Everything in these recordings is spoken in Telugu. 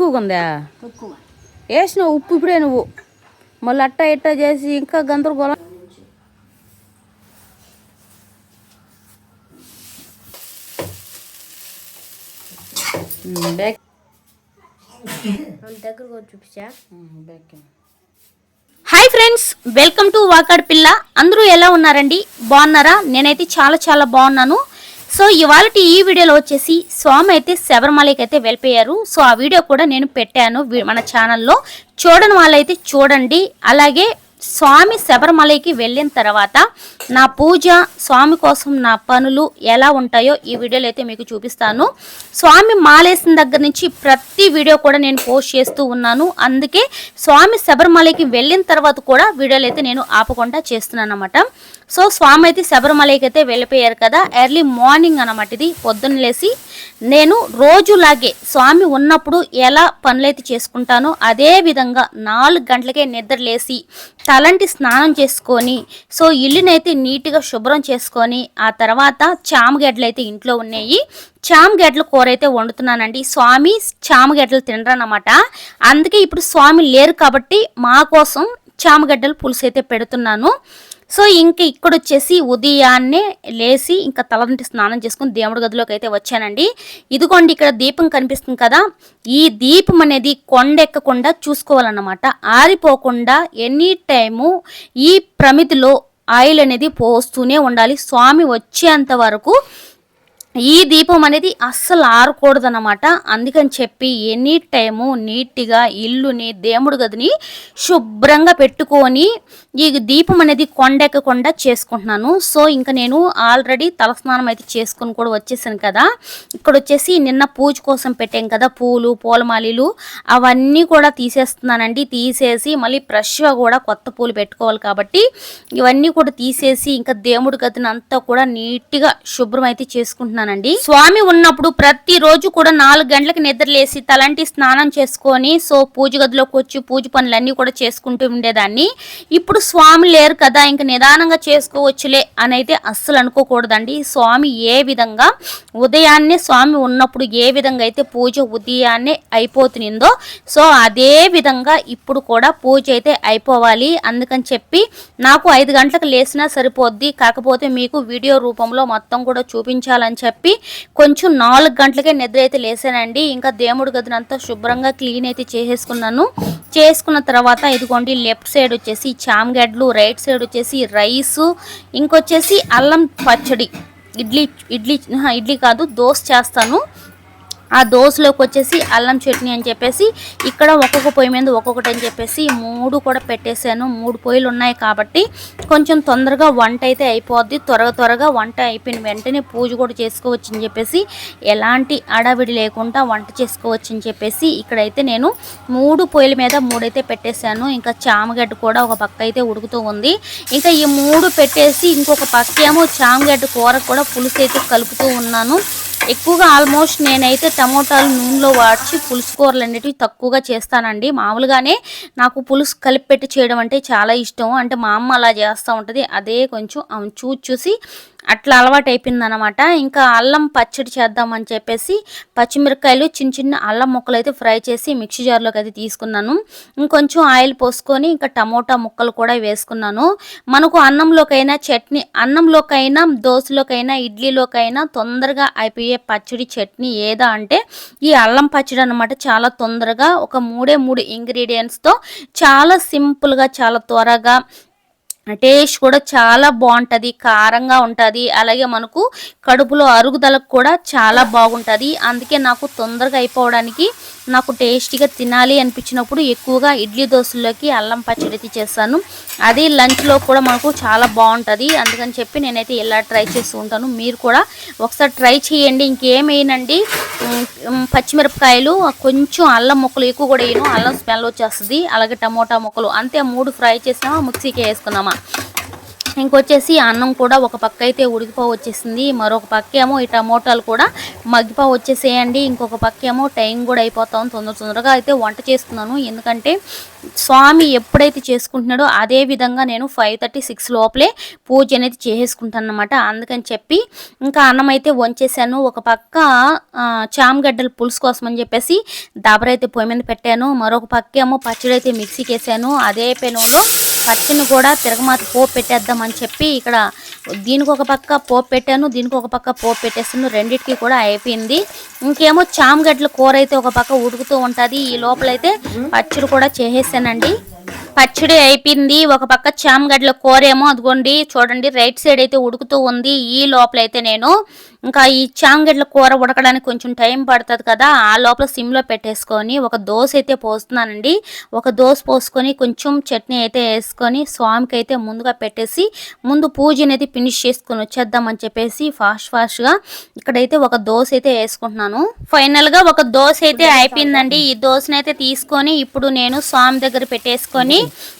ఎక్కువగా ఉందా ఎక్కువ వేసిన ఉప్పు ఇప్పుడే నువ్వు. మళ్ళీ అట్ట ఇట్ట చేసి ఇంకా గందరగోళం. బ్యాక్. చూపించా? Back. Hi friends welcome to Wakad పిల్ల. అందరూ ఎలా ఉన్నారండి? బాగున్నారా? నేనైతే చాలా చాలా బాగున్నాను. సో ఇవాళ ఈ వీడియోలో వచ్చేసి స్వామి అయితే శబరిమలకి అయితే వెళ్ళిపోయారు. సో ఆ వీడియో కూడా నేను పెట్టాను మన ఛానల్లో. చూడని వాళ్ళైతే చూడండి. అలాగే స్వామి శబరిమలకి వెళ్ళిన తర్వాత నా పూజ స్వామి కోసం నా పనులు ఎలా ఉంటాయో ఈ వీడియోలో అయితే మీకు చూపిస్తాను. స్వామి మాలేసిన దగ్గర నుంచి ప్రతి వీడియో కూడా నేను పోస్ట్ చేస్తూ ఉన్నాను. అందుకే స్వామి శబరిమలకి వెళ్ళిన తర్వాత కూడా వీడియోలు అయితే నేను ఆపకుండా చేస్తున్నాను అనమాట సో స్వామి అయితే శబరిమలకి అయితే వెళ్ళిపోయారు కదా. ఎర్లీ మార్నింగ్ అనమాట ఇది. పొద్దున్న లేసి నేను రోజులాగే స్వామి ఉన్నప్పుడు ఎలా పనులైతే చేసుకుంటానో అదే విధంగా నాలుగు గంటలకే నిద్ర లేసి తలంటి స్నానం చేసుకొని సో ఇల్లునైతే నీట్గా శుభ్రం చేసుకొని ఆ తర్వాత చామగడ్డలు అయితే ఇంట్లో ఉన్నాయి. చామగడ్డల కూర అయితే వండుతున్నానండి. స్వామి చామగడ్డలు తినరనమాట అందుకే ఇప్పుడు స్వామి లేరు కాబట్టి మా కోసం చామగడ్డలు పులుసు అయితే పెడుతున్నాను. సో ఇంక ఇక్కడ వచ్చేసి ఉదయాన్నే లేచి ఇంకా తలంటి స్నానం చేసుకుని దేవుడి గదిలోకి అయితే వచ్చానండి. ఇదిగోండి ఇక్కడ దీపం కనిపిస్తుంది కదా. ఈ దీపం అనేది కొండెక్కకుండా చూసుకోవాలన్నమాట. ఆరిపోకుండా ఎనీ టైము ఈ ప్రమిదిలో ఆయిల్ అనేది పోస్తూనే ఉండాలి. స్వామి వచ్చేంత వరకు ఈ దీపం అనేది అస్సలు ఆరకూడదన్నమాట. అందుకని చెప్పి ఎనీ టైము నీట్గా ఇల్లుని దేవుడి గదిని శుభ్రంగా పెట్టుకొని ఈ దీపం అనేది కొండెక్కకుండా చేసుకుంటున్నాను. సో ఇంకా నేను ఆల్రెడీ తలస్నానం అయితే చేసుకుని కూడా వచ్చేసాను కదా. ఇక్కడ వచ్చేసి నిన్న పూజ కోసం పెట్టాం కదా పూలు పూలమాలీలు. అవన్నీ కూడా తీసేస్తున్నానండి. తీసేసి మళ్ళీ ఫ్రెష్గా కూడా కొత్త పూలు పెట్టుకోవాలి కాబట్టి ఇవన్నీ కూడా తీసేసి ఇంకా దేవుడి గదిని అంతా కూడా నీట్గా శుభ్రం అయితే చేసుకుంటున్నాను. చేసుకుంటున్నానండి స్వామి ఉన్నప్పుడు ప్రతి రోజు కూడా నాలుగు గంటలకు నిద్రలేసి తలంటి స్నానం చేసుకొని సో పూజ గదిలోకి వచ్చి పూజ పనులన్నీ కూడా చేసుకుంటూ ఉండేదాన్ని. ఇప్పుడు స్వామి లేరు కదా ఇంకా నిదానంగా చేసుకోవచ్చులే అని అయితే అస్సలు అనుకోకూడదండి. స్వామి ఏ విధంగా ఉదయాన్నే స్వామి ఉన్నప్పుడు ఏ విధంగా అయితే పూజ ఉదయాన్నే అయిపోతుందో సో అదే విధంగా ఇప్పుడు కూడా పూజ అయితే అయిపోవాలి. అందుకని చెప్పి నాకు ఐదు గంటలకు లేసినా సరిపోద్ది. కాకపోతే మీకు వీడియో రూపంలో మొత్తం కూడా చూపించాలని చెప్పి కొంచెం నాలుగు గంటలకే నిద్ర అయితే లేసానండి. ఇంకా దేవుడి గదినంతా శుభ్రంగా క్లీన్ అయితే చేసేసుకున్నాను. చేసుకున్న తర్వాత ఇదిగోండి లెఫ్ట్ సైడ్ వచ్చేసి చామగడ్డలు రైట్ సైడ్ వచ్చేసి రైసు ఇంకొచ్చేసి అల్లం పచ్చడి. ఇడ్లీ ఇడ్లీ ఇడ్లీ కాదు దోశ చేస్తాను. ఆ దోశలోకి వచ్చేసి అల్లం చట్నీ అని చెప్పేసి ఇక్కడ ఒక్కొక్క పొయ్యి మీద ఒక్కొక్కటి అని చెప్పేసి మూడు కూడా పెట్టేశాను. మూడు పొయ్యిలు ఉన్నాయి కాబట్టి కొంచెం తొందరగా వంట అయితే అయిపోద్ది. త్వరగా త్వరగా వంట అయిపోయిన వెంటనే పూజ కూడా చేసుకోవచ్చు అని చెప్పేసి ఎలాంటి అడావిడి లేకుండా వంట చేసుకోవచ్చు అని చెప్పేసి ఇక్కడైతే నేను మూడు పొయ్యిల మీద మూడైతే పెట్టేశాను. ఇంకా చామగడ్డ కూడా ఒక పక్క అయితే ఉడుకుతూ ఉంది. ఇంకా ఈ మూడు పెట్టేసి ఇంకొక పక్క ఏమో చామగడ్డ కూర కూడా పులుసు అయితే కలుపుతూ ఉన్నాను. ఎక్కువగా ఆల్మోస్ట్ నేనైతే టమోటాలు నూనెలో వాడ్చి పులుసు కూరలు అనేటివి తక్కువగా చేస్తానండి. మామూలుగానే నాకు పులుసు కలిపి పెట్టి చేయడం అంటే చాలా ఇష్టం. అంటే మా అమ్మ అలా చేస్తూ ఉంటుంది. అదే కొంచెం చూసి చూసి అట్లా అలవాటు అయిపోయిందనమాట ఇంకా అల్లం పచ్చడి చేద్దామని చెప్పేసి పచ్చిమిరపకాయలు చిన్న చిన్న అల్లం ముక్కలు అయితే ఫ్రై చేసి మిక్సీ జార్లోకి అయితే తీసుకున్నాను. ఇంకొంచెం ఆయిల్ పోసుకొని ఇంకా టమోటా ముక్కలు కూడా వేసుకున్నాను. మనకు అన్నంలోకైనా చట్నీ అన్నంలోకైనా దోశలోకైనా ఇడ్లీలోకైనా తొందరగా అయిపోయే పచ్చడి చట్నీ ఏదా అంటే ఈ అల్లం పచ్చడి అనమాట చాలా తొందరగా ఒక మూడే మూడు ఇంగ్రీడియంట్స్తో చాలా సింపుల్గా చాలా త్వరగా టేస్ట్ కూడా చాలా బాగుంటుంది కారంగా ఉంటుంది. అలాగే మనకు కడుపులో అరుగుదలకు కూడా చాలా బాగుంటుంది. అందుకే నాకు తొందరగా అయిపోవడానికి నాకు టేస్టీగా తినాలి అనిపించినప్పుడు ఎక్కువగా ఇడ్లీ దోశల్లోకి అల్లం పచ్చడి అయితే చేస్తాను. అది లంచ్లో కూడా మనకు చాలా బాగుంటుంది. అందుకని చెప్పి నేనైతే ఇలా ట్రై చేస్తూ ఉంటాను. మీరు కూడా ఒకసారి ట్రై చేయండి. ఇంకేమేయనండి పచ్చిమిరపకాయలు కొంచెం అల్లం ముక్కలు ఎక్కువ కూడా వేయను. అల్లం స్మెల్ వచ్చేస్తుంది. అలాగే టమోటా ముక్కలు. అంతే మూడు ఫ్రై చేసినామా మిక్సీకి వేసుకున్నామా. ఇంకొచ్చేసి అన్నం కూడా ఒక పక్క అయితే ఉడికిపో వచ్చేసింది. మరొక పక్క ఏమో ఈ టమోటాలు కూడా మగ్గిపో వచ్చేసేయండి. ఇంకొక పక్క ఏమో టైం కూడా అయిపోతాం తొందర తొందరగా అయితే వంట చేస్తున్నాను. ఎందుకంటే స్వామి ఎప్పుడైతే చేసుకుంటున్నాడో అదే విధంగా నేను ఫైవ్ థర్టీ సిక్స్ లోపలే పూజ అనేది చేసేసుకుంటాను అనమాట అందుకని చెప్పి ఇంకా అన్నం అయితే వంచేసాను. ఒక పక్క చామగడ్డల పులుసు కోసం అని చెప్పేసి దాబరైతే పొయ్యి మీద పెట్టాను. మరొక పక్క ఏమో పచ్చడి అయితే మిక్సీకి వేసాను. అదే పెనంలో పచ్చిని కూడా తిరగమాత పోపు పెట్టేద్దామని చెప్పి ఇక్కడ దీనికి ఒక పక్క పోపు పెట్టాను దీనికి ఒక పక్క పోపు పెట్టేస్తాను రెండింటికి కూడా అయిపోయింది. ఇంకేమో చామగడ్డల కూర అయితే ఒక పక్క ఉడుకుతూ ఉంటుంది. ఈ లోపలైతే పచ్చడి కూడా చేసేసానండి. పచ్చడి అయిపోయింది. ఒక పక్క చామగడ్డల కూర ఏమో అదిగోండి చూడండి రైట్ సైడ్ అయితే ఉడుకుతూ ఉంది. ఈ లోపలైతే నేను ఇంకా ఈ చామగడ్డల కూర ఉడకడానికి కొంచెం టైం పడుతుంది కదా ఆ లోపల సిమ్లో పెట్టేసుకొని ఒక దోశ అయితే పోస్తున్నానండి. ఒక దోశ పోసుకొని కొంచెం చట్నీ అయితే వేసుకొని స్వామికి అయితే ముందుగా పెట్టేసి ముందు పూజ అనేది ఫినిష్ చేసుకొని వచ్చేద్దామని చెప్పేసి ఫాస్ట్ ఫాస్ట్గా ఇక్కడైతే ఒక దోశ అయితే వేసుకుంటున్నాను. ఫైనల్గా ఒక దోశ అయితే అయిపోయిందండి. ఈ దోశనైతే అయితే తీసుకొని ఇప్పుడు నేను స్వామి దగ్గర పెట్టేసుకొని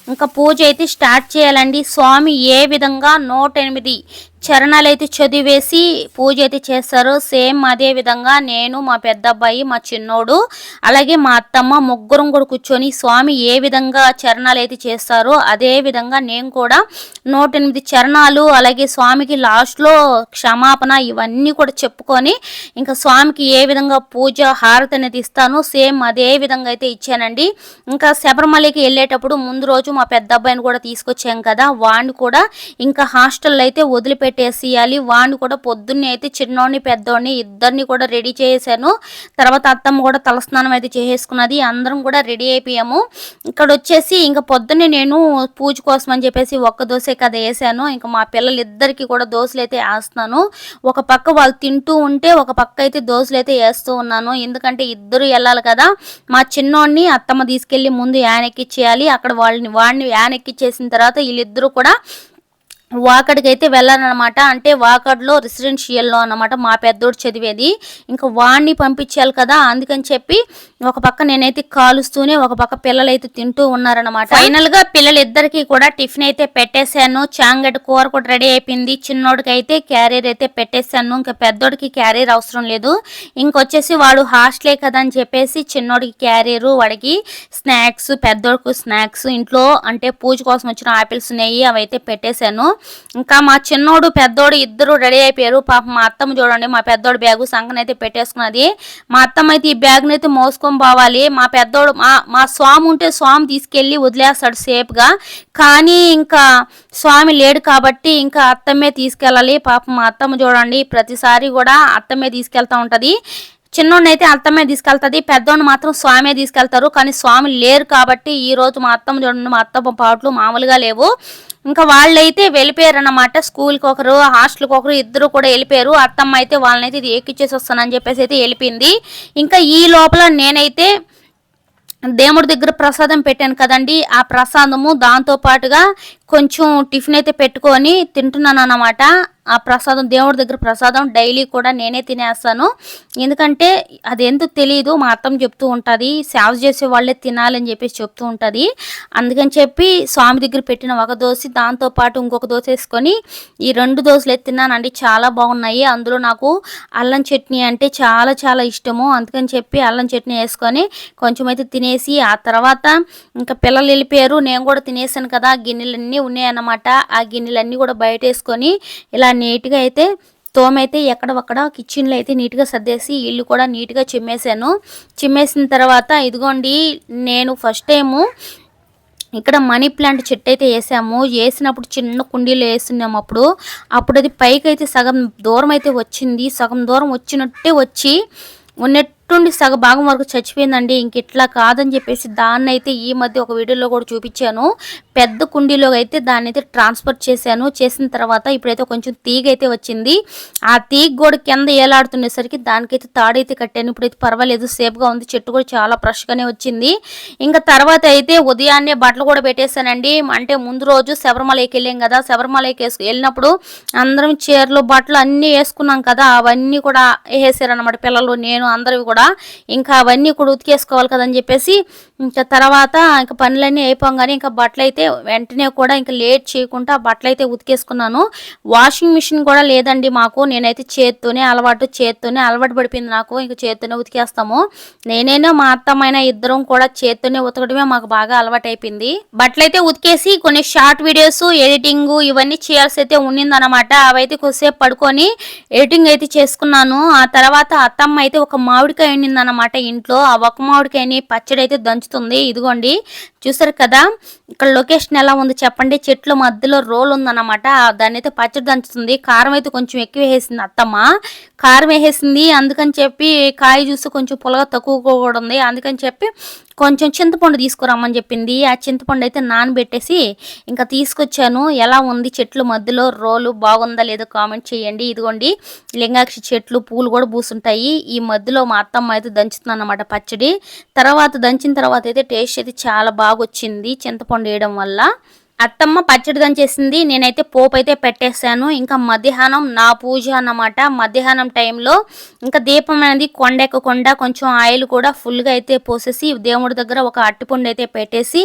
ఇంకా పూజ అయితే స్టార్ట్ చేయాలండి. స్వామి ఏ విధంగా నూట ఎనిమిది చరణాలు అయితే చదివేసి పూజ అయితే చేస్తారు. సేమ్ అదే విధంగా నేను మా పెద్ద అబ్బాయి మా చిన్నోడు అలాగే మా అత్తమ్మ ముగ్గురం కూడా కూర్చొని స్వామి ఏ విధంగా చరణాలు అయితే చేస్తారో అదే విధంగా నేను కూడా నూట ఎనిమిది చరణాలు అలాగే స్వామికి లాస్ట్లో క్షమాపణ ఇవన్నీ కూడా చెప్పుకొని ఇంకా స్వామికి ఏ విధంగా పూజ హారతి అనేది ఇస్తాను సేమ్ అదే విధంగా అయితే ఇచ్చానండి. ఇంకా శబరిమలకి వెళ్ళేటప్పుడు ముందు రోజు మా పెద్ద అబ్బాయిని కూడా తీసుకొచ్చాం కదా వాడిని కూడా ఇంకా హాస్టల్లో అయితే వదిలిపెట్టి పెట్టేసేయాలి. వాడిని కూడా పొద్దున్నే అయితే చిన్నోడిని పెద్దోడిని ఇద్దరిని కూడా రెడీ చేశాను తర్వాత అత్తమ్మ కూడా తలస్నానం అయితే చేసేసుకున్నది. అందరం కూడా రెడీ అయిపోయాము. ఇక్కడ వచ్చేసి ఇంకా పొద్దున్నే నేను పూజ కోసం అని చెప్పేసి ఒక్క దోశే కదా వేసాను. ఇంకా మా పిల్లలు ఇద్దరికి కూడా దోశలు అయితే వేస్తున్నాను. ఒక పక్క వాళ్ళు తింటూ ఉంటే ఒక పక్క అయితే దోశలు అయితే వేస్తూ ఉన్నాను. ఎందుకంటే ఇద్దరు వెళ్ళాలి కదా. మా చిన్నోడిని అత్తమ్మ తీసుకెళ్ళి ముందు యానెక్కిచ్చేయాలి. అక్కడ వాళ్ళని వాడిని యానెక్కిచ్చేసిన తర్వాత వీళ్ళిద్దరూ కూడా వాకడికైతే అయితే అంటే వాకడ్లో రెసిడెన్షియల్లో అన్నమాట మా పెద్దోడు చదివేది. ఇంకా వాడిని పంపించాలి కదా అందుకని చెప్పి ఒక పక్క నేనైతే కాలుస్తూనే ఒక పక్క పిల్లలు అయితే తింటూ ఉన్నారనమాట ఫైనల్గా పిల్లలిద్దరికి కూడా టిఫిన్ అయితే పెట్టేశాను. చాంగడ్డ కూర కూడా రెడీ అయిపోయింది. చిన్నోడికి అయితే క్యారియర్ అయితే పెట్టేశాను. ఇంకా పెద్దోడికి క్యారియర్ అవసరం లేదు. ఇంకొచ్చేసి వాడు హాస్టలే కదా అని చెప్పేసి చిన్నోడికి క్యారియర్ వాడికి స్నాక్స్ పెద్దోడికి స్నాక్స్ ఇంట్లో అంటే పూజ కోసం వచ్చిన ఆపిల్స్ నెయ్యి అవి అయితే పెట్టేశాను. ఇంకా మా చిన్నోడు పెద్దోడు ఇద్దరు రెడీ అయిపోయారు. పాప మా అత్తమ్మ చూడండి మా పెద్దోడు బ్యాగు సంకనైతే పెట్టేసుకున్నది. మా అత్తమ్మ అయితే ఈ బ్యాగ్ని అయితే మోసుకొని పోవాలి. మా పెద్దోడు మా మా స్వామి ఉంటే స్వామి తీసుకెళ్ళి వదిలేస్తాడు సేఫ్గా. కానీ ఇంకా స్వామి లేడు కాబట్టి ఇంకా అత్తమ్మే తీసుకెళ్ళాలి. పాప మా అత్తమ్మ చూడండి ప్రతిసారి కూడా అత్తమ్మే తీసుకెళ్తా ఉంటుంది. చిన్నోడిని అయితే అత్తమ్మే తీసుకెళ్తుంది పెద్దోడిని మాత్రం స్వామే తీసుకెళ్తారు. కానీ స్వామి లేరు కాబట్టి ఈ రోజు మా అత్తమ్మ చూడండి మా అత్తమ్మ పాటలు మామూలుగా లేవు. ఇంకా వాళ్ళైతే వెళ్ళిపోయారు స్కూల్కి ఒకరు హాస్టల్కి ఒకరు ఇద్దరు కూడా వెళ్ళిపోయారు. అత్తమ్మ అయితే వాళ్ళనైతే ఇది ఎక్కిచ్చేసి వస్తానని చెప్పేసి అయితే వెళ్ళిపోయింది. ఇంకా ఈ లోపల నేనైతే దేవుడి దగ్గర ప్రసాదం పెట్టాను కదండి. ఆ ప్రసాదము దాంతో పాటుగా కొంచెం టిఫిన్ అయితే పెట్టుకొని తింటున్నాను అన్నమాట ఆ ప్రసాదం దేవుడి దగ్గర ప్రసాదం డైలీ కూడా నేనే తినేస్తాను. ఎందుకంటే అది ఎందుకు తెలియదు మా అత్తం చెప్తూ ఉంటుంది. సేవ చేసే వాళ్ళే తినాలని చెప్పేసి చెప్తూ ఉంటుంది. అందుకని చెప్పి స్వామి దగ్గర పెట్టిన ఒక దోశ దాంతో పాటు ఇంకొక దోశ వేసుకొని ఈ రెండు దోశలు అయితే తిన్నానండి. చాలా బాగున్నాయి. అందులో నాకు అల్లం చట్నీ అంటే చాలా చాలా ఇష్టము. అందుకని చెప్పి అల్లం చట్నీ వేసుకొని కొంచెం అయితే తినేసి ఆ తర్వాత ఇంకా పిల్లలు వెళ్ళిపోయారు. నేను కూడా తినేసాను కదా గిన్నెలన్నీ ఉన్నాయన్నమాట. ఆ గిన్నెలన్నీ కూడా బయట వేసుకొని ఇలా నీట్గా అయితే తోమైతే ఎక్కడొక్కడ కిచెన్లో అయితే నీట్గా సర్దేసి ఇల్లు కూడా నీట్గా చిమ్మేశాను. చిమ్మేసిన తర్వాత ఇదిగోండి నేను ఫస్ట్ టైము ఇక్కడ మనీ ప్లాంట్ చెట్టు అయితే వేసాము. వేసినప్పుడు చిన్న కుండీలు వేస్తున్నాము అప్పుడు. అప్పుడు అది పైకి అయితే సగం దూరం అయితే వచ్చింది. సగం దూరం వచ్చినట్టే వచ్చి ఉన్నట్టు సగ భాగం వరకు చచ్చిపోయిందండి ఇంక ఇట్లా కాదని చెప్పేసి దాన్ని అయితే ఈ మధ్య ఒక వీడియోలో కూడా చూపించాను. పెద్ద కుండీలో అయితే దాన్ని అయితే ట్రాన్స్ఫర్ చేశాను. చేసిన తర్వాత ఇప్పుడైతే కొంచెం తీగ అయితే వచ్చింది. ఆ తీగ కూడా కింద ఏలాడుతుండేసరికి దానికైతే తాడైతే కట్టాను. ఇప్పుడైతే పర్వాలేదు సేఫ్గా ఉంది. చెట్టు కూడా చాలా ఫ్రెష్గానే వచ్చింది. ఇంకా తర్వాత అయితే ఉదయాన్నే బట్టలు కూడా పెట్టేశానండి. అంటే ముందు రోజు శబరిమలకి వెళ్ళాం కదా. శబరిమలకి వేసు వెళ్ళినప్పుడు అందరం చీరలు బట్టలు అన్నీ వేసుకున్నాం కదా. అవన్నీ కూడా వేసేసారనమాట పిల్లలు నేను అందరివి కూడా. కూడా. ఇంకా అవన్నీ కూడా ఉతికేసుకోవాలి కదని చెప్పేసి ఇంకా తర్వాత ఇంకా పనులన్నీ అయిపోగానే ఇంకా బట్టలు అయితే వెంటనే కూడా ఇంకా లేట్ చేయకుండా బట్టలు అయితే ఉతికేసుకున్నాను. వాషింగ్ మిషన్ కూడా లేదండి మాకు. నేనైతే చేత్తోనే అలవాటు చేత్తోనే అలవాటు పడిపోయింది నాకు. ఇంకా చేత్తోనే ఉతికేస్తాము. నేనైనా మా అత్తమైన ఇద్దరం కూడా చేత్తోనే ఉతకడమే మాకు బాగా అలవాటు అయిపోయింది. బట్టలు అయితే ఉతికేసి కొన్ని షార్ట్ వీడియోస్ ఎడిటింగ్ ఇవన్నీ చేయాల్సి అయితే ఉన్నిందనమాట అవైతే కొద్దిసేపు పడుకొని ఎడిటింగ్ అయితే చేసుకున్నాను. ఆ తర్వాత అత్తమ్మ అయితే ఒక మామిడికాయ ఉండిందన్నమాట ఇంట్లో. ఆ ఒక మామిడికాయని పచ్చడి అయితే దంచుతుంది. ఇదిగోండి. చూసారు కదా? ఇక్కడ లొకేషన్ ఎలా ఉంది చెప్పండి? చెట్ల మధ్యలో రోల్ ఉందన్నమాట. దాన్ని అయితే పచ్చడి దంచుతుంది. కారం అయితే కొంచెం ఎక్కువ వేసింది అత్తమ్మ. కారం వేసేసింది అందుకని చెప్పి కాయ జ్యూస్ కొంచెం పొలగా తక్కువ కూడా ఉంది. అందుకని చెప్పి కొంచెం చింతపండు తీసుకురమ్మని చెప్పింది. ఆ చింతపండు అయితే నానబెట్టేసి ఇంకా తీసుకొచ్చాను. ఎలా ఉంది? చెట్లు మధ్యలో రోలు బాగుందా లేదో కామెంట్ చేయండి. ఇదిగోండి లింగాక్షి చెట్లు పూలు కూడా పూసుంటాయి. ఈ మధ్యలో మా అత్తమ్మ అయితే దంచుతుంది అన్నమాట పచ్చడి. తర్వాత దంచిన తర్వాత అయితే టేస్ట్ అయితే చాలా బాగా వచ్చింది చింతపండు వేయడం వల్ల. అత్తమ్మ పచ్చడి దంచేసింది. నేనైతే పోపు అయితే పెట్టేశాను. ఇంకా మధ్యాహ్నం నా పూజ అన్నమాట. మధ్యాహ్నం టైంలో ఇంకా దీపం అనేది కొండెక్కకుండా కొంచెం ఆయిల్ కూడా ఫుల్గా అయితే పోసేసి దేవుడి దగ్గర ఒక అట్టిపండు అయితే పెట్టేసి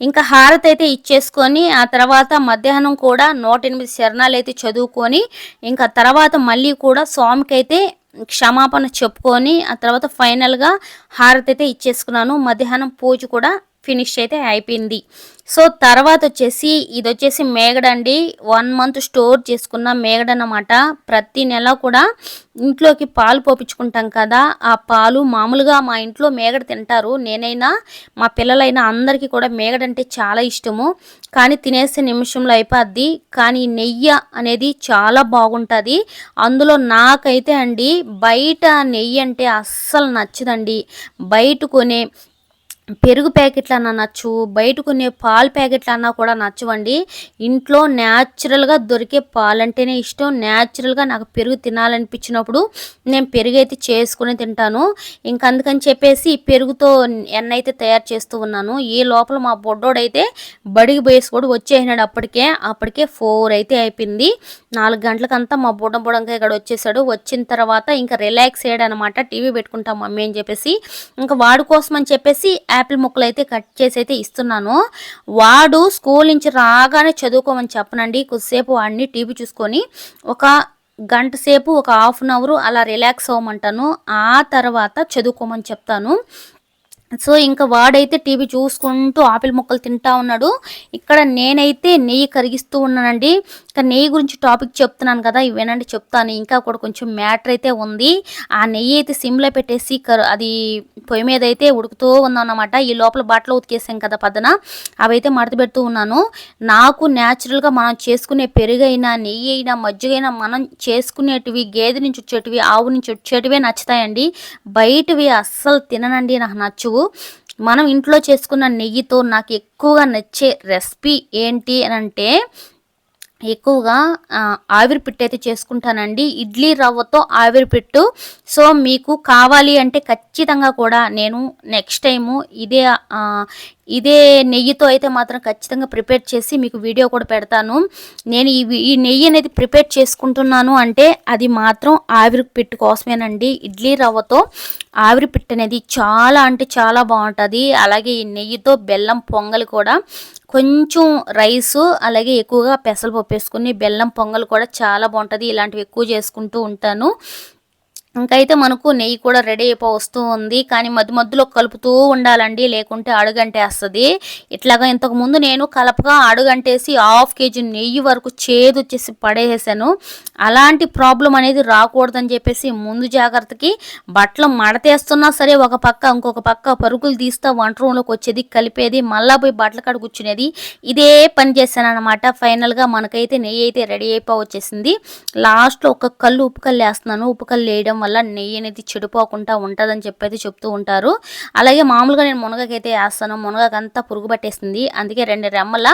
ఇంకా హారతి అయితే ఇచ్చేసుకొని ఆ తర్వాత మధ్యాహ్నం కూడా నూట ఎనిమిది శరణాలు అయితే చదువుకొని ఇంకా తర్వాత మళ్ళీ కూడా స్వామికి అయితే క్షమాపణ చెప్పుకొని ఆ తర్వాత ఫైనల్గా హారతి అయితే ఇచ్చేసుకున్నాను. మధ్యాహ్నం పూజ కూడా ఫినిష్ అయితే అయిపోయింది. సో తర్వాత వచ్చేసి ఇది వచ్చేసి మేగడ అండి వన్ మంత్ స్టోర్ చేసుకున్న మేగడ అనమాట ప్రతి నెల కూడా ఇంట్లోకి పాలు పోపించుకుంటాం కదా ఆ పాలు మామూలుగా మా ఇంట్లో మేగడ తింటారు. నేనైనా మా పిల్లలైనా అందరికీ కూడా మేగడ అంటే చాలా ఇష్టము. కానీ తినేసే నిమిషంలో అయిపోద్ది. కానీ నెయ్యి అనేది చాలా బాగుంటుంది. అందులో నాకైతే అండి బయట నెయ్యి అంటే అస్సలు నచ్చదండి. బయట కొనే పెరుగు ప్యాకెట్లు అన్నా నచ్చు బయట కొన్ని పాలు ప్యాకెట్లు అన్నా కూడా నచ్చవండి. ఇంట్లో న్యాచురల్గా దొరికే పాలంటేనే ఇష్టం. న్యాచురల్గా నాకు పెరుగు తినాలనిపించినప్పుడు నేను పెరుగు అయితే చేసుకుని తింటాను. ఇంకా అందుకని చెప్పేసి పెరుగుతో ఎన్న అయితే తయారు చేస్తూ ఉన్నాను. ఈ లోపల మా బొడ్డోడైతే బడికి పోయేసి కూడా వచ్చేసినాడు అప్పటికే. అప్పటికే ఫోర్ అయితే అయిపోయింది. నాలుగు గంటలకంతా మా బుడ్డ బుడంకాయ ఇక్కడ వచ్చేసాడు. వచ్చిన తర్వాత ఇంకా రిలాక్స్ అయ్యాడు అనమాట టీవీ పెట్టుకుంటాం మమ్మీ అని చెప్పేసి. ఇంకా వాడు కోసం అని చెప్పేసి యాపిల్ ముక్కలు అయితే కట్ చేసి అయితే ఇస్తున్నాను. వాడు స్కూల్ నుంచి రాగానే చదువుకోమని చెప్పనండి. కొద్దిసేపు వాడిని టీవీ చూసుకొని ఒక గంట సేపు ఒక హాఫ్ అన్ అవర్ అలా రిలాక్స్ అవ్వమంటాను. ఆ తర్వాత చదువుకోమని చెప్తాను. సో ఇంకా వాడైతే టీవీ చూసుకుంటూ ఆపిల్ ముక్కలు తింటా ఉన్నాడు. ఇక్కడ నేనైతే నెయ్యి కరిగిస్తూ ఉన్నానండి. ఇంకా నెయ్యి గురించి టాపిక్ చెప్తున్నాను కదా ఇవేనండి చెప్తాను. ఇంకా కూడా కొంచెం మ్యాటర్ అయితే ఉంది. ఆ నెయ్యి అయితే సిమ్లో పెట్టేసి అది పొయ్యి మీద అయితే ఉడుకుతూ ఉందన్నమాట. ఈ లోపల బట్టలు ఉతికేసాం కదా పదన అవైతే మడత పెడుతూ ఉన్నాను. నాకు న్యాచురల్గా మనం చేసుకునే పెరుగైనా నెయ్యి అయినా మజ్జిగైనా మనం చేసుకునేటివి గేదె నుంచి వచ్చేటివి ఆవు నుంచి వచ్చేటివే నచ్చుతాయండి. బయటవి అస్సలు తిననండి నాకు నచ్చు మనం ఇంట్లో చేసుకున్న నెయ్యితో నాకు ఎక్కువగా నచ్చే రెసిపీ ఏంటి అని అంటే ఎక్కువగా ఆ, ఆవిరి పిట్టు అయితే చేసుకుంటానండి. ఇడ్లీ రవ్వతో ఆవిరి పిట్టు. సో మీకు కావాలి అంటే ఖచ్చితంగా కూడా నేను నెక్స్ట్ టైము ఇదే ఇదే నెయ్యితో అయితే మాత్రం ఖచ్చితంగా ప్రిపేర్ చేసి మీకు వీడియో కూడా పెడతాను. నేను ఈ ఈ నెయ్యి అనేది ప్రిపేర్ చేసుకుంటున్నాను అంటే అది మాత్రం ఆవిరి పిట్టు కోసమేనండి. ఇడ్లీ రవ్వతో ఆవిరి పిట్టు అనేది చాలా అంటే చాలా బాగుంటుంది. అలాగే ఈ నెయ్యితో బెల్లం పొంగల్ కూడా కొంచెం రైసు అలాగే ఎక్కువగా పెసరపప్పు వేసుకుని బెల్లం పొంగల్ కూడా చాలా బాగుంటుంది. ఇలాంటివి ఎక్కువ చేసుకుంటూ ఉంటాను. ఇంకైతే మనకు నెయ్యి కూడా రెడీ అయిపో వస్తూ ఉంది. కానీ మధ్య మధ్యలో కలుపుతూ ఉండాలండి. లేకుంటే అడుగంటేస్తుంది. ఇట్లాగా ఇంతకుముందు నేను కలపగా అడుగంటేసి హాఫ్ కేజీ నెయ్యి వరకు చేదు వచ్చేసి పడేసాను అలాంటి ప్రాబ్లం అనేది రాకూడదని చెప్పేసి ముందు జాగ్రత్తకి బట్టలు మడతేస్తున్నా సరే ఒక పక్క ఇంకొక పక్క పరుగులు తీస్తా వంట రూమ్లోకి వచ్చేది కలిపేది మళ్ళా పోయి బట్టల కాడ కూర్చునేది ఇదే పని చేశాను అనమాట ఫైనల్గా మనకైతే నెయ్యి అయితే రెడీ అయిపో వచ్చేసింది. లాస్ట్లో ఒక కళ్ళు ఉప్పుకల్లు వేస్తున్నాను. ఉప్పుకల్లు వేయడం వల్ల నెయ్యి అనేది చెడిపోకుండా ఉంటుందని చెప్పి చెప్తూ ఉంటారు. అలాగే మామూలుగా నేను మునగకైతే వేస్తాను. మునగకంతా పురుగు పట్టేసింది. అందుకే రెండు రెమ్మల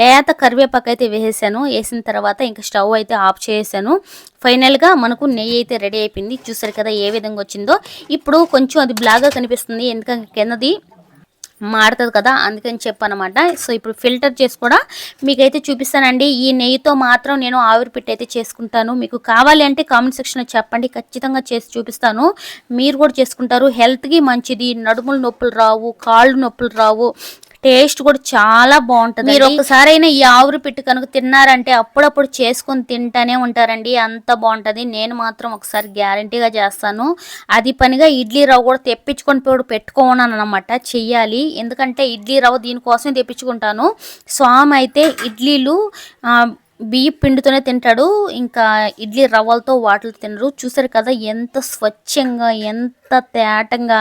లేత కరివేపాకు అయితే వేసేసాను. వేసిన తర్వాత ఇంకా స్టవ్ అయితే ఆఫ్ చేసాను ఫైనల్గా మనకు నెయ్యి అయితే రెడీ అయిపోయింది. చూసారు కదా ఏ విధంగా వచ్చిందో. ఇప్పుడు కొంచెం అది బ్లాగా కనిపిస్తుంది. ఎందుకంటే కిందది మాడుతుంది కదా అందుకని చెప్పనమాట. సో ఇప్పుడు ఫిల్టర్ చేసి కూడా మీకైతే చూపిస్తానండి. ఈ నెయ్యితో మాత్రం నేను ఆవిరి పిట్టి అయితే చేసుకుంటాను. మీకు కావాలి అంటే కామెంట్ సెక్షన్లో చెప్పండి. ఖచ్చితంగా చేసి చూపిస్తాను. మీరు కూడా చేసుకుంటారు. హెల్త్కి మంచిది. నడుములు నొప్పులు రావు కాళ్ళు నొప్పులు రావు. టేస్ట్ కూడా చాలా బాగుంటుంది మీరు ఒకసారైనా ఈ ఆవురు పిట్టు కనుక తిన్నారంటే అప్పుడప్పుడు చేసుకొని తింటానే ఉంటారండి. అంత బాగుంటుంది. నేను మాత్రం ఒకసారి గ్యారంటీగా చేస్తాను. అది పనిగా ఇడ్లీ రవ్వ కూడా తెప్పించుకొని పోడు పెట్టుకోను అనమాట చెయ్యాలి. ఎందుకంటే ఇడ్లీ రవ్వ దీనికోసమే తెప్పించుకుంటాను. స్వామి అయితే ఇడ్లీలు బియ్యం పిండితోనే తింటాడు. ఇంకా ఇడ్లీ రవ్వలతో వాటితో తినరు. చూసారు కదా ఎంత స్వచ్ఛంగా ఎంత తేటంగా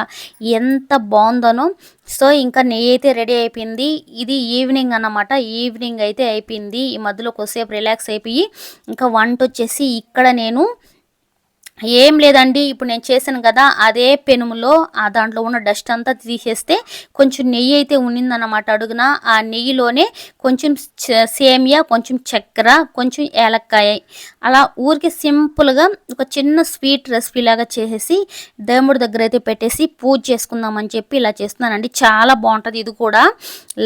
ఎంత బాగుందనో. సో ఇంకా నెయ్యి అయితే రెడీ అయిపోయింది. ఇది ఈవినింగ్ అన్నమాట. ఈవినింగ్ అయితే అయిపోయింది. ఈ మధ్యలో కొద్దిసేపు రిలాక్స్ అయిపోయి ఇంకా వంట వచ్చేసి ఇక్కడ నేను ఏం లేదండి ఇప్పుడు నేను చేశాను కదా అదే పెనుములో ఆ దాంట్లో ఉన్న డస్ట్ అంతా తీసేస్తే కొంచెం నెయ్యి అయితే ఉన్నిందన్నమాట అడుగున. ఆ నెయ్యిలోనే కొంచెం సేమియా కొంచెం చక్కెర కొంచెం ఏలక్కాయ. అలా ఊరికి సింపుల్గా ఒక చిన్న స్వీట్ రెసిపీ లాగా చేసేసి దేవుడి దగ్గర అయితే పెట్టేసి పూజ చేసుకుందామని చెప్పి ఇలా చేస్తున్నానండి. చాలా బాగుంటుంది ఇది కూడా.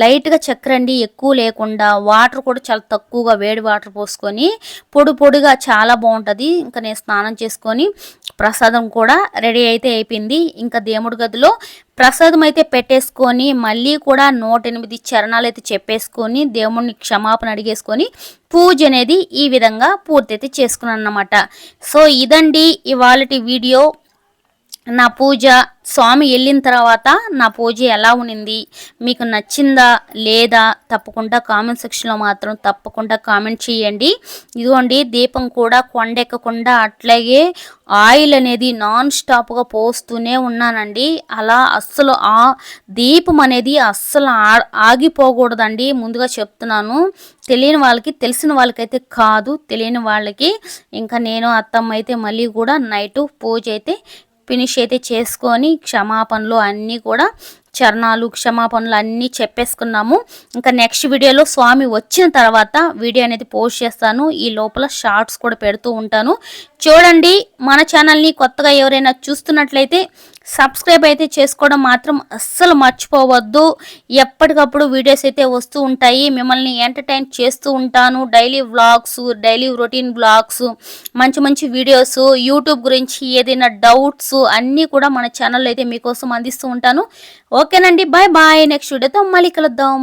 లైట్గా చక్కెర అండి ఎక్కువ లేకుండా వాటర్ కూడా చాలా తక్కువగా వేడి వాటర్ పోసుకొని పొడి పొడిగా చాలా బాగుంటుంది. ఇంకా నేను స్నానం చేసుకొని ప్రసాదం కూడా రెడీ అయితే అయిపోయింది. ఇంకా దేవుడి గదిలో ప్రసాదం అయితే పెట్టేసుకొని మళ్ళీ కూడా నూట ఎనిమిది చరణాలు అయితే చెప్పేసుకొని దేవుడిని క్షమాపణ అడిగేసుకొని పూజ అనేది ఈ విధంగా పూర్తి అయితే చేసుకున్నాను అనమాట సో ఇదండి ఇవాళ వీడియో. నా పూజ స్వామి వెళ్ళిన తర్వాత నా పూజ ఎలా ఉన్నింది మీకు నచ్చిందా లేదా? తప్పకుండా కామెంట్ సెక్షన్లో మాత్రం తప్పకుండా కామెంట్ చేయండి. ఇదిగోండి దీపం కూడా కొండెక్కకుండా అట్లాగే ఆయిల్ అనేది నాన్ స్టాప్గా పోస్తూనే ఉన్నానండి. అలా అస్సలు ఆ దీపం అనేది అస్సలు ఆగిపోకూడదండి. ముందుగా చెప్తున్నాను తెలియని వాళ్ళకి తెలిసిన వాళ్ళకైతే కాదు తెలియని వాళ్ళకి. ఇంకా నేను అత్తమ్మ అయితే మళ్ళీ కూడా నైట్ పూజ అయితే ఫినిష్ అయితే చేసుకొని క్షమాపణలు అన్నీ కూడా చరణాలు క్షమాపణలు అన్నీ చెప్పేసుకున్నాము. ఇంకా నెక్స్ట్ వీడియోలో స్వామి వచ్చిన తర్వాత వీడియో అనేది పోస్ట్ చేస్తాను. ఈ లోపల షార్ట్స్ కూడా పెడుతూ ఉంటాను. చూడండి మన ఛానల్ని కొత్తగా ఎవరైనా చూస్తున్నట్లయితే సబ్స్క్రైబ్ అయితే చేసుకోవడం మాత్రం అస్సలు మర్చిపోవద్దు. ఎప్పటికప్పుడు వీడియోస్ అయితే వస్తూ ఉంటాయి. మిమ్మల్ని ఎంటర్టైన్ చేస్తూ ఉంటాను. Daily vlogs daily routine vlogs మంచి మంచి వీడియోస్ యూట్యూబ్ గురించి ఏదైనా డౌట్స్ అన్నీ కూడా మన ఛానల్లో అయితే మీకోసం అందిస్తూ ఉంటాను. ఓకేనండి బాయ్ బాయ్. నెక్స్ట్ వీడియోతో మళ్ళీ కలుద్దాం.